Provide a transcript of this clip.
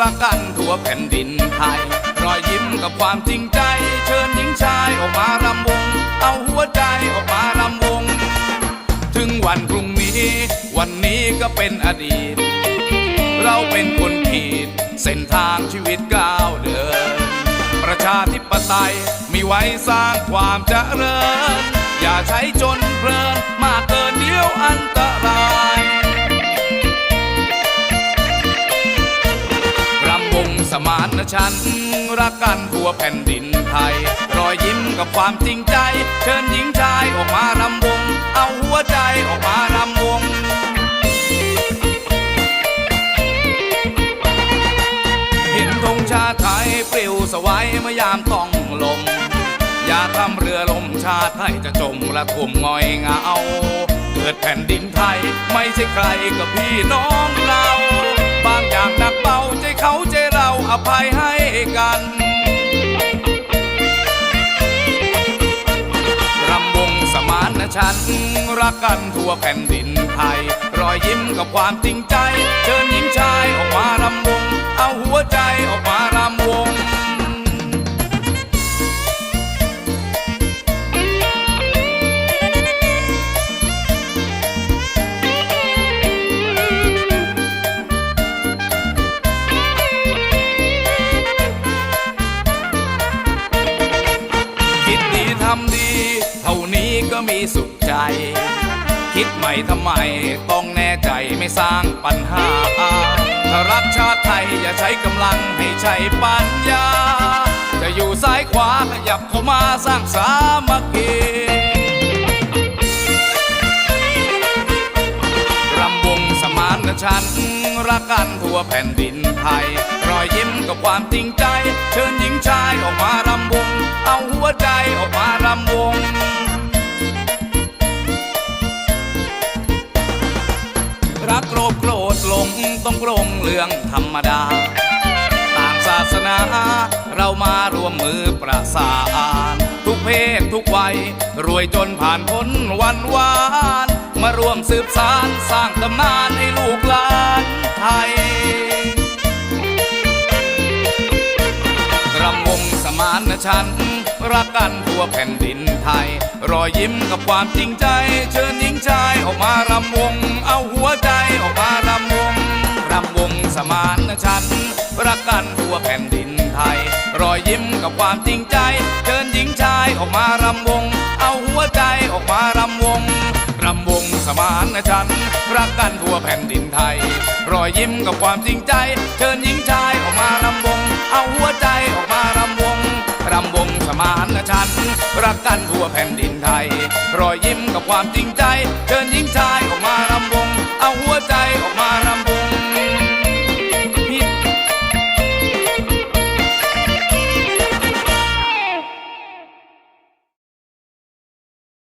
รักกันทั่วแผ่นดินไทย รอยยิ้มกับความจริงใจ เชิญหญิงชายออกมารำวง เอาหัวใจออกมารำวง ถึงวันพรุ่งนี้ วันนี้ก็เป็นอดีต เราเป็นคนขีด เส้นทางชีวิตก้าวเดิน ประชาธิปไตยมีไว้สร้างความเจริญ อย่าใช้จนเพลินมากเกินเดียวอันต มานฉัน รักกันทั่วแผ่นดินไทย รอยยิ้มกับความจริงใจ เชิญหญิงชายออกมารำวง เอาหัวใจออกมารำวงเห็นธงชาติไทยปลิวสวายเมื่อยามต้องลม อย่าทำเรือลมชาติไทยจะจมละทมงอยเงาเกิดแผ่นดินไทยไม่ใช่ใครกับพี่น้องเราบางอย่าง ภัยให้กันรำวงสมานฉันรักกันทั่วแผ่นดินไทย รอยยิ้มกับความจริงใจ เชิญหญิงชาำดี เท่านี้ก็มีสุขใจ คิดใหม่ทำไมต้องแน่ใจไม่สร้างปัญหา ถ้ารักชาติไทยอย่าใช้กำลังให้ใช้ปัญญา จะอยู่ซ้ายขวาขยับเข้ามาสร้างสามัคคีรำวงสมานฉันรักกันทั่วแผ่นดินไทย รอยยิ้มกับความจริงใจ เชิญหญิงชายออกมารำวง โกรธโกรธหลงต้องปรงเรื่องธรรมดา ต่างศาสนาเรามารวมมือประสานทุกเพศทุกวัย รวยจนผ่านพ้นวันวาน มาร่วมสืบสารสร้างตำนานให้ลูกหลานไทยรำวงสมานฉันรักกันทั่วแผ่นดินไทย รอยยิ้มกับความจริงใจ เชิญหญิงชายออกมารำวง รอยยิ้มกับความจริงใจ เชิญหญิงชายออกมารำวง เอาหัวใจออกมารำวง รำวงสมานฉัน รักกันทั่วแผ่นดินไทย รอยยิ้มกับความจริงใจ เชิญหญิงชายออกมารำวง เอาหัวใจออกมารำวง รำวงสมานฉัน รักกันทั่วแผ่นดินไทย รอยยิ้มกับความจริงใจ เชิญหญิงชายออกมารำวง เอาหัวใจออกมารำ